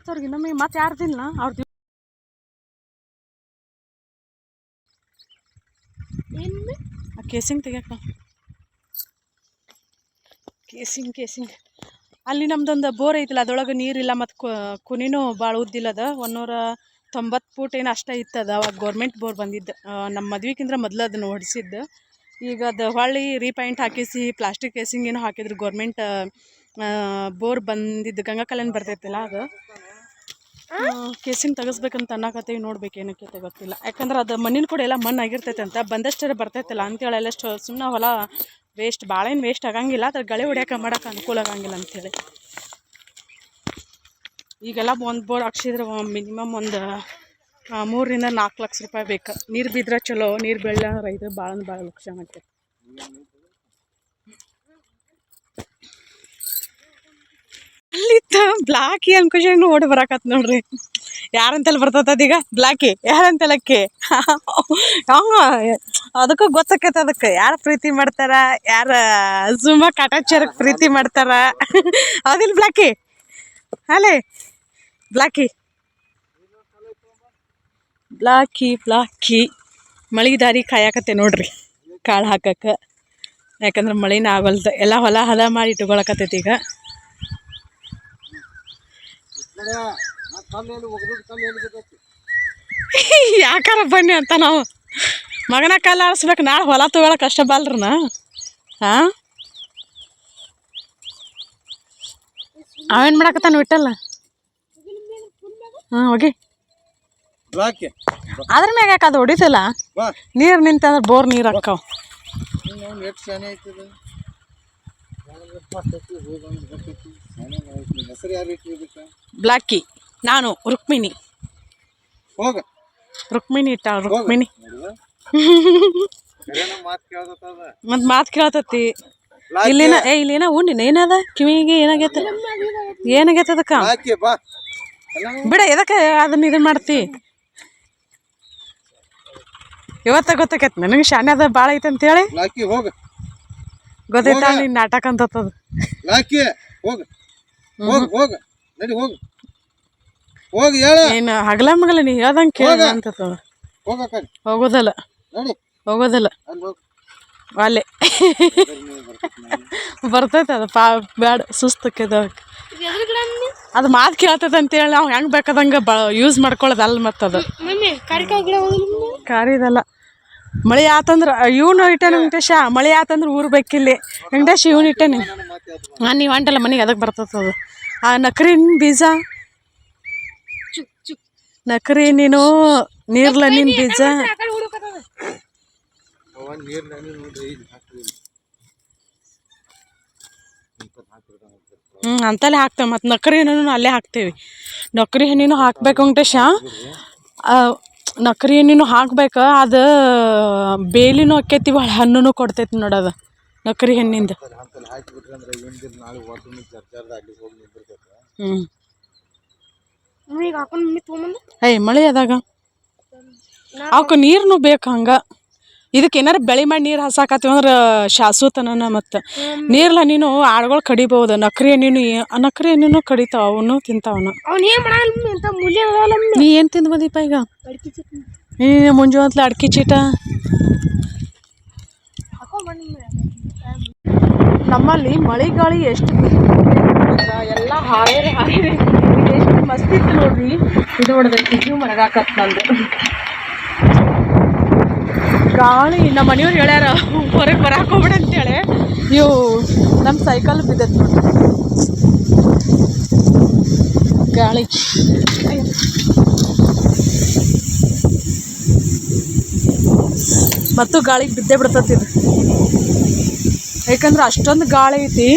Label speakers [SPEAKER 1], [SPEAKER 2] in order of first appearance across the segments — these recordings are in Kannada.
[SPEAKER 1] ಹಚ್ಚೋರ್ಗೆ ಇನ್ನೊಮ್ಮೆ ಮತ್ತೆ ಯಾರ್ದಿಲ್ಲ ಅವ್ರದ್ದು
[SPEAKER 2] ಏನು
[SPEAKER 1] ಆ ಕೇಸಿಂಗ್ ತೆಗಿಯಕ್ಕ ಕೇಸಿಂಗ್ ಕೇಸಿಂಗ್. ಅಲ್ಲಿ ನಮ್ದೊಂದು ಬೋರ್ ಐತಿಲ್ಲ ಅದ್ರೊಳಗೆ ನೀರಿಲ್ಲ ಮತ್ತು ಕುನಿನೂ ಭಾಳ ಅದ. ಒಂದೂರ ತೊಂಬತ್ತು ಫೂಟ್ ಏನು ಅಷ್ಟೇ ಇತ್ತದ ಅವಾಗ ಗೌರ್ಮೆಂಟ್ ಬೋರ್ ಬಂದಿದ್ದು. ನಮ್ಮ ಮದ್ವಿಕ್ಕಿಂತ ಮೊದಲು ಅದನ್ನು ಹೊಡಿಸಿದ್ದು. ಈಗ ಅದು ಹೊಳ್ಳಿ ರೀಪೈಂಟ್ ಹಾಕಿಸಿ ಪ್ಲಾಸ್ಟಿಕ್ ಕೇಸಿಂಗ್ ಏನೋ ಹಾಕಿದ್ರು ಗೌರ್ಮೆಂಟ್ ಬೋರ್ ಬಂದಿದ್ದು ಗಂಗಾ ಕಲ್ಯಾಣ ಬರ್ತೈತಿಲ್ಲ ಅದು. ಕೇಸಿಂಗ್ ತೆಗಿಸ್ಬೇಕಂತ ಅನ್ನಕತ್ತೀವಿ, ನೋಡ್ಬೇಕು ಏನಕ್ಕೆ ಗೊತ್ತಿಲ್ಲ ಯಾಕಂದ್ರೆ ಅದು ಮಣ್ಣಿನ ಕೂಡ ಎಲ್ಲ ಮಣ್ಣು ಆಗಿರ್ತೈತೆ ಅಂತ ಬಂದಷ್ಟೇ ಬರ್ತೈತಲ್ಲ ಅಂತೇಳಿ ಎಲ್ಲ ಸುಮ್ಮನೆ ಹೊಲ ವೇಸ್ಟ್ ಭಾಳ ಏನು ವೇಸ್ಟ್ ಆಗಂಗಿಲ್ಲ, ಅದ್ರ ಗಳೆ ಹೊಡ್ಯಾಕ ಮಾಡೋಕೆ ಅನುಕೂಲ ಆಗಂಗಿಲ್ಲ ಅಂಥೇಳಿ ಈಗೆಲ್ಲ ಒಂದು ಬೋರ್ ಹಾಕ್ಸಿದ್ರೆ ಮಿನಿಮಮ್ ಒಂದು ಮೂರರಿಂದ ನಾಲ್ಕು ಲಕ್ಷ ರೂಪಾಯಿ ಬೇಕು. ನೀರು ಬಿದ್ರೆ ಚಲೋ, ನೀರು ಬೆಳ್ಳ ರೈತರು ಭಾಳ ಭಾಳ ಲಕ್ಷ ಆಗ್ತೈತೆ. ಅಲ್ಲಿತ್ತ ಬ್ಲಾಕಿ ಅನ್ಕೊಂಡ್ ಓಡಿ ಬರಾಕತ್ ನೋಡ್ರಿ. ಯಾರಂತೆಲ್ಲ ಬರ್ತದ ಅದೀಗ? ಬ್ಲಾಕಿ ಯಾರಂತೆಲ್ಲಕ್ಕೆ ಅದಕ್ಕೂ ಗೊತ್ತಾಕೈತೆ ಅದಕ್ಕೆ. ಯಾರು ಪ್ರೀತಿ ಮಾಡ್ತಾರ? ಯಾರ ಸುಮ್ಮ ಕಾಟಾಚಾರಕ್ಕೆ ಪ್ರೀತಿ ಮಾಡ್ತಾರ? ಅದಿಲ್ಲ ಬ್ಲಾಕಿ ಅಲೇ? ಬ್ಲಾಕಿ ಬ್ಲಾಕಿ ಬ್ಲಾಕಿ ಮಳೆ ದಾರಿ ಕಾಯಕತ್ತೆ ನೋಡ್ರಿ. ಕಾಳು ಹಾಕಕ್ಕೆ. ಯಾಕಂದ್ರೆ ಮಳಿನ ಆಗಲ್ದ. ಎಲ್ಲ ಹೊಲ ಹದ ಮಾಡಿ ಇಟ್ಕೊಳಕತ್ತೈತಿ ಈಗ. ಯಾಕಾರ ಬನ್ನಿ ಅಂತ ನಾವು. ಮಗನ ಕಾಲ ಆಡಿಸ್ಬೇಕು ನಾಳೆ ಹೊಲ ತೊಗೊಳ ಕಷ್ಟ ಬಲ್ರನ? ಹಾಂ ಅವೇನು ಮಾಡಕತ್ತಾನ ಬಿಟ್ಟಲ್ಲ ಹಾಂ ಹೋಗಿ. ಅದ್ರ ಮ್ಯಾಗ ಯಾಕೆ ಅದು ಹೊಡಿತಿಲ್ಲ? ನೀರು ನಿಂತಂದ್ರೆ ಬೋರ್ ನೀರು ಹಾಕಾವ
[SPEAKER 3] ಎಷ್ಟು ಹೆಸರು ಯಾರು ಇಟ್ಟಿರ್ಬೇಕ
[SPEAKER 1] ಬ್ಲಾಕಿ. ನಾನು ರುಕ್ಮಿಣಿ.
[SPEAKER 3] ಹೋಗ.
[SPEAKER 1] ರುಕ್ಮಿಣಿ ಇಟ್ಟ ರುಕ್ಮಿಣಿ.
[SPEAKER 3] ಮತ್ ಮಾತ್
[SPEAKER 1] ಮತ್ತು ಮಾತು ಕೇಳತತಿ. ಇಲ್ಲಿನ ಏ ಇಲ್ಲಿನ ಉಂಡಿನ ಏನದ? ಕಿವಿಗೆ ಏನಾಗೈತ? ಏನಾಗೈತೆ ಅದಕ್ಕೆ? ಬಿಡ ಎದಕ್ಕೆ ಅದನ್ನ ಇದನ್ನ ಮಾಡ್ತಿ? ಇವತ್ತ ಗೊತ್ತಾಕೈತಿ ನನಗೆ ಶಾನ್ಯದ ಭಾಳ ಐತೆ ಅಂತೇಳಿ?
[SPEAKER 3] ಹೋಗ.
[SPEAKER 1] ಗೊತ್ತೈತ ನಾಟಕ ಅಂತದ
[SPEAKER 3] ಲಾಕಿ ಹೋಗ. ಹೋಗ ಹೋಗ ನಡಿ ಹೋಗ. ಹೋಗ ಹೇಳ.
[SPEAKER 1] ಏನು ಹಗಲ ಮಗಲ ನೀ ಹೇಳ್ದಂಗೆ ಕೇಳ ಅಂತ
[SPEAKER 3] ಹೋಗ ಕಡೆ.
[SPEAKER 1] ಹೋಗೋದಲ್ಲ.
[SPEAKER 3] ನಡಿ.
[SPEAKER 1] ಹೋಗೋದಲ್ಲ.
[SPEAKER 3] ಅಲ್ಲಿ ಹೋಗ.
[SPEAKER 1] ಅಲ್ಲೇ. ಬರ್ತೈತೆ ಅದು ಪಾ ಬ್ಯಾಡ ಸುಸ್ತಕ್ಕದ ಅದು ಮಾತು ಕೇಳ್ತೈತೆ ಅಂತೇಳಿ ನಾವು ಹೆಂಗೆ ಬೇಕಾದಂಗೆ ಬ ಯೂಸ್
[SPEAKER 2] ಮಾಡ್ಕೊಳ್ಳೋದಲ್ಲ ಮತ್ತದು
[SPEAKER 1] ಕಾರಿದಲ್ಲ. ಮಳೆ ಆತಂದ್ರೆ ಇವನು ಇಟ್ಟೆ ವೆಂಕಟೇಶ ಮಳೆ ಆತಂದ್ರೆ ಊರು ಬೇಕಿಲ್ಲಿ. ವೆಂಕಟೇಶ್ ಇವನು ಇಟ್ಟೇನಿ ಹಾಂ ನೀವು ಅಂಟಲ್ಲ ಮನೆಗೆ ಅದಕ್ಕೆ ಬರ್ತದೆ ಅದು. ಆ ನಕ್ರಿನ ಬೀಜ. ನಕ್ರಿ ನೀನು ನೀರ್ಲಣ್ಣಿನ ಬೀಜ.
[SPEAKER 2] ಆ ಕಡೆ
[SPEAKER 3] ಅವ ನೀರು ನಾನು ಹಾಕ್ರಿ
[SPEAKER 1] ಹ್ಞೂ ಅಂತಲ್ಲೇ ಹಾಕ್ತೇವೆ. ಮತ್ತು ನಕ್ರಿ ಹಣ್ಣು ಅಲ್ಲೇ ಹಾಕ್ತೇವೆ. ನಕ್ರಿ ಹಣ್ಣಿನೂ ಹಾಕ್ಬೇಕು ವೆಂಕಟೇಶ. ನಕ್ರಿ ಎಣ್ಣೆನೂ ಹಾಕ್ಬೇಕು ಅದು ಬೇಲಿನೂ ಆಕೈತಿ ಭಾಳ ಹಣ್ಣುನೂ ಕೊಡ್ತೈತಿ ಅದು ನಕ್ರಿ ಹಣ್ಣಿಂದ. ಹ್ಞೂ ಏಯ್ ಮಳೆ ಅದಾಗ? ಅವಕ್ಕೆ ನೀರನ್ನು ಬೇಕು ಹಂಗೆ. ಇದಕ್ಕೆ ಏನಾರ ಬೆಳೆ ಮಾಡಿ ನೀರು ಹಸಾಕತ್ತೀವಿ ಅಂದ್ರೆ ಶಾಶ್ವತನ ಮತ್ತು. ನೀರ್ಲ ನೀನು ಆಳ್ಗಳು ಕಡಿಬಹುದು ನಕ್ರಿ ನೀನು ನಕ್ರಿ ನೀನು ಕಡಿತಾವ ಅವನು ತಿಂತಾವನ.
[SPEAKER 2] ಅಂತ
[SPEAKER 1] ನೀ ಏನು ತಿಂದು ಬಂದಿಪ್ಪ ಈಗ? ನೀ ಮುಂಜಾನೆ ಅಡ್ಕಿ ಚೀಟ? ನಮ್ಮಲ್ಲಿ ಮಳೆಗಾಳಿ ಎಷ್ಟು ಎಲ್ಲ ಹಾರೇರಿ ಹಾರೇರಿ ಎಷ್ಟು ಮಸ್ತಿತ್ತು ನೋಡ್ರಿ. ಇದು ಹೊಡೆದ ಇದು ಮರಗಾಕತ್ ನಂದು. ಗಾಳಿ, ನಮ್ಮ ಮನೆಯವ್ರು ಹೇಳ್ಯಾರ, ಹೊರಗೆ ಬರಾಕ್ ಹೋಗ್ಬೇಡ ಅಂತೇಳಿ. ಇವು ನಮ್ಮ ಸೈಕಲ್ ಬಿದ್ದೈತೆ ನೋಡ್ರಿ. ಗಾಳಿ. ಮತ್ತು ಗಾಳಿಗೆ ಬಿದ್ದೇ ಬಿಡ್ತತಿ ಇದು. ಯಾಕಂದ್ರೆ ಅಷ್ಟೊಂದು ಗಾಳಿ ಐತಿ.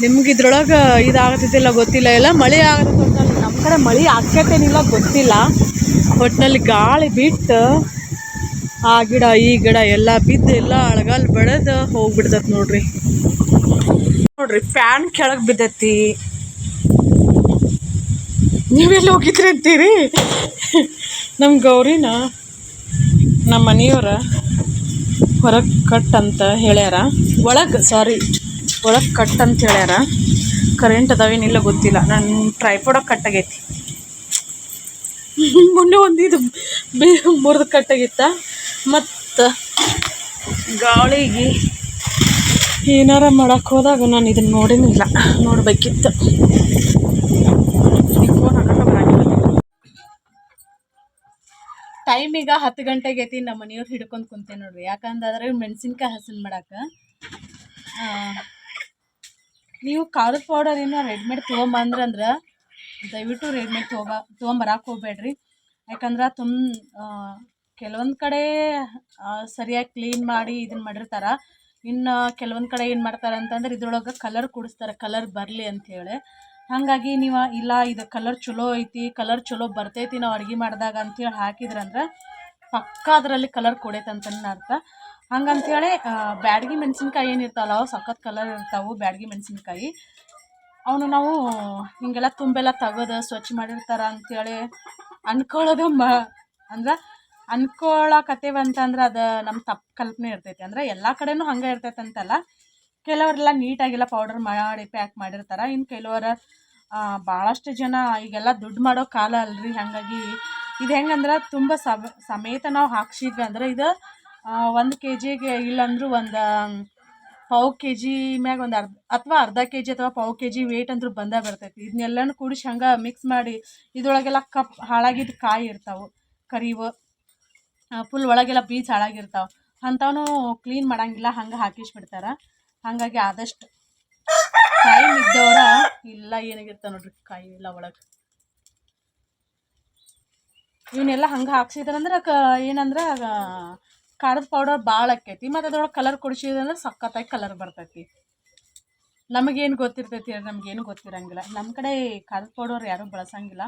[SPEAKER 1] ನಿಮ್ಗೆ ಇದ್ರೊಳಗೆ ಇದಾಗತ್ತಿಲ್ಲ ಗೊತ್ತಿಲ್ಲ. ಇಲ್ಲ ಮಳೆ ಆಗತ್ತೆ ನಮ್ಮ ಕಡೆ ಮಳೆ ಆಕೇತೇನಿಲ್ಲ ಗೊತ್ತಿಲ್ಲ. ಒಟ್ಟಿನಲ್ಲಿ ಗಾಳಿ ಬಿಟ್ಟು ಆ ಗಿಡ, ಈ ಗಿಡ ಎಲ್ಲ ಬಿದ್ದು ಎಲ್ಲ ಅಳಗಲ್ ಬೆಳೆದು ಹೋಗ್ಬಿಡ್ತತ್ ನೋಡ್ರಿ. ನೋಡ್ರಿ ಫ್ಯಾನ್ ಕೆಳಗೆ ಬಿದ್ದೈತಿ. ನೀವೆಲ್ಲ ಹೋಗಿದ್ರಿ ಅಂತೀರಿ? ನಮ್ಮ ಗೌರಿನ ನಮ್ಮ ಮನೆಯವ್ರ ಹೊರಗೆ ಕಟ್ ಅಂತ ಹೇಳ್ಯಾರ. ಒಳಗೆ ಸಾರಿ ಒಳಗೆ ಕಟ್ ಅಂತ ಹೇಳ್ಯಾರ ಕರೆಂಟ್ ಅದಾವೇನಿಲ್ಲ ಗೊತ್ತಿಲ್ಲ. ಟ್ರೈಫೋಡಾಗ ಕಟ್ ಆಗೈತಿ ಮೊನ್ನೆ ಒಂದು ಇದು ಬೇ ಮುರಿದು ಕಟ್ಟಾಗಿತ್ತ? ಮತ್ತು ಗಾಳಿಗೆ ಏನಾರ ಮಾಡಕ್ಕೆ ಹೋದಾಗ ನಾನು ಇದನ್ನು ನೋಡೇನಿಲ್ಲ. ನೋಡಬೇಕಿತ್ತು. ಫೋನ್ ಹಾಕಕ್ಕೆ ಟೈಮ್ ಈಗ ಹತ್ತು ಗಂಟೆಗೆ ಐತಿ, ನಮ್ಮ ಮನೆಯವ್ರು ಹಿಡ್ಕೊಂಡು ಕುಂತೆ ನೋಡ್ರಿ. ಯಾಕಂದ್ರೆ ಮೆಣಸಿನ್ಕಾಯಿ ಹಸನ್ ಮಾಡಕ್ಕೆ ನೀವು ಖಾರದ ಪೌಡರ್ ಏನೋ ರೆಡಿಮೇಡ್ ತೊಗೊಂಬಂದ್ರಂದ್ರೆ, ದಯವಿಟ್ಟು ರೆಡಿಮೇಡ್ ತೊಗೊಬ ತೊಗೊಂಬರಕ್ಕೆ ಹೋಗ್ಬೇಡ್ರಿ. ಯಾಕಂದ್ರೆ ತುಂಬ ಕೆಲವೊಂದು ಕಡೆ ಸರಿಯಾಗಿ ಕ್ಲೀನ್ ಮಾಡಿ ಇದನ್ನು ಮಾಡಿರ್ತಾರೆ. ಇನ್ನು ಕೆಲವೊಂದು ಕಡೆ ಏನು ಮಾಡ್ತಾರೆ ಅಂತಂದ್ರೆ ಇದ್ರೊಳಗೆ ಕಲರ್ ಕುಡಿಸ್ತಾರೆ. ಕಲರ್ ಬರಲಿ ಅಂಥೇಳಿ ಹಾಗಾಗಿ ನೀವು ಇಲ್ಲ, ಇದು ಕಲರ್ ಚಲೋ ಐತಿ ಕಲರ್ ಚಲೋ ಬರ್ತೈತಿ ನಾವು ಅಡುಗೆ ಮಾಡಿದಾಗ ಅಂಥೇಳಿ ಹಾಕಿದ್ರಂದ್ರೆ ಪಕ್ಕ ಅದರಲ್ಲಿ ಕಲರ್ ಕೊಡೈತೆ ಅರ್ಥ. ಹಂಗಂಥೇಳಿ ಬ್ಯಾಡಗಿ ಮೆಣಸಿನ್ಕಾಯಿ ಏನಿರ್ತಾವಲ್ಲ ಅವು ಸಖತ್ ಕಲರ್ ಇರ್ತಾವೆ, ಬ್ಯಾಡಗಿ ಮೆಣಸಿನ್ಕಾಯಿ. ಅವನು ನಾವು ಹಿಂಗೆಲ್ಲ ತುಂಬೆಲ್ಲ ತೆಗೆದು ಸ್ವಚ್ಛ ಮಾಡಿರ್ತಾರೆ ಅಂಥೇಳಿ ಅನ್ಕೊಳ್ಳೋದು ಮ ಅಂದ್ರೆ ಅನ್ಕೊಳಕತ್ತೇವೆ ಅಂತಂದ್ರೆ ಅದು ನಮ್ಮ ತಪ್ಪು ಕಲ್ಪನೆ ಇರ್ತೈತಿ. ಅಂದ್ರೆ ಎಲ್ಲ ಕಡೆನೂ ಹಂಗೆ ಇರ್ತೈತೆ ಅಂತಲ್ಲ ಕೆಲವರೆಲ್ಲ ನೀಟಾಗೆಲ್ಲ ಪೌಡರ್ ಮಾಡಿ ಪ್ಯಾಕ್ ಮಾಡಿರ್ತಾರೆ. ಇನ್ನು ಕೆಲವರು ಭಾಳಷ್ಟು ಜನ ಈಗೆಲ್ಲ ದುಡ್ಡು ಮಾಡೋ ಕಾಲ ಅಲ್ರಿ. ಹಾಗಾಗಿ ಇದು ಹೆಂಗಂದ್ರೆ ತುಂಬ ಸಮ, ಸಮೇತ ನಾವು ಹಾಕ್ಸಿದ್ವಿ ಅಂದ್ರೆ ಇದು ಒಂದು ಕೆ ಜಿಗೆ ಇಲ್ಲಂದ್ರೆ ಒಂದು ಪಾವು ಕೆ ಜಿ ಮ್ಯಾಗ ಒಂದು ಅರ್ಧ, ಅಥವಾ ಅರ್ಧ ಕೆ ಜಿ ಅಥವಾ ಪಾವು ಕೆ ಜಿ ವೇಟ್ ಅಂದ್ರೂ ಬಂದೇ ಬರ್ತೈತಿ. ಇದನ್ನೆಲ್ಲನೂ ಕೂಡಿಸಿ ಹಂಗೆ ಮಿಕ್ಸ್ ಮಾಡಿ ಇದ್ರೊಳಗೆಲ್ಲ ಕಪ್ ಹಾಳಾಗಿದ್ದ ಕಾಯಿ ಇರ್ತಾವೆ. ಕರಿವು. ಫುಲ್ ಒಳಗೆಲ್ಲ ಬೀಜ ಹಾಳಾಗಿರ್ತಾವೆ. ಅಂಥವನು ಕ್ಲೀನ್ ಮಾಡೋಂಗಿಲ್ಲ, ಹಂಗೆ ಹಾಕಿಸ್ಬಿಡ್ತಾರೆ. ಹಾಗಾಗಿ ಆದಷ್ಟು ಟೈಮ್ ಇದ್ದವರ ಇಲ್ಲ, ಏನಾಗಿರ್ತಾವೆ ನೋಡ್ರಿ, ಕಾಯಿ ಇಲ್ಲ ಒಳಗೆ. ಇವನ್ನೆಲ್ಲ ಹಂಗೆ ಹಾಕ್ಸಿದ್ರಂದ್ರೆ ಕ, ಏನಂದ್ರೆ ಖಾರದ ಪೌಡರ್ ಭಾಳ ಆಕೈತಿ ಮತ್ತು ಅದ್ರೊಳಗೆ ಕಲರ್ ಕೊಡಿಸಿದಂದ್ರೆ ಸಖತ್ತಾಗಿ ಕಲರ್ ಬರ್ತೈತಿ. ನಮಗೇನು ಗೊತ್ತಿರ್ತೈತಿ ನಮಗೇನು ಗೊತ್ತಿರಂಗಿಲ್ಲ. ನಮ್ಮ ಕಡೆ ಖಾರದ ಪೌಡರ್ ಯಾರೂ ಬಳಸಂಗಿಲ್ಲ.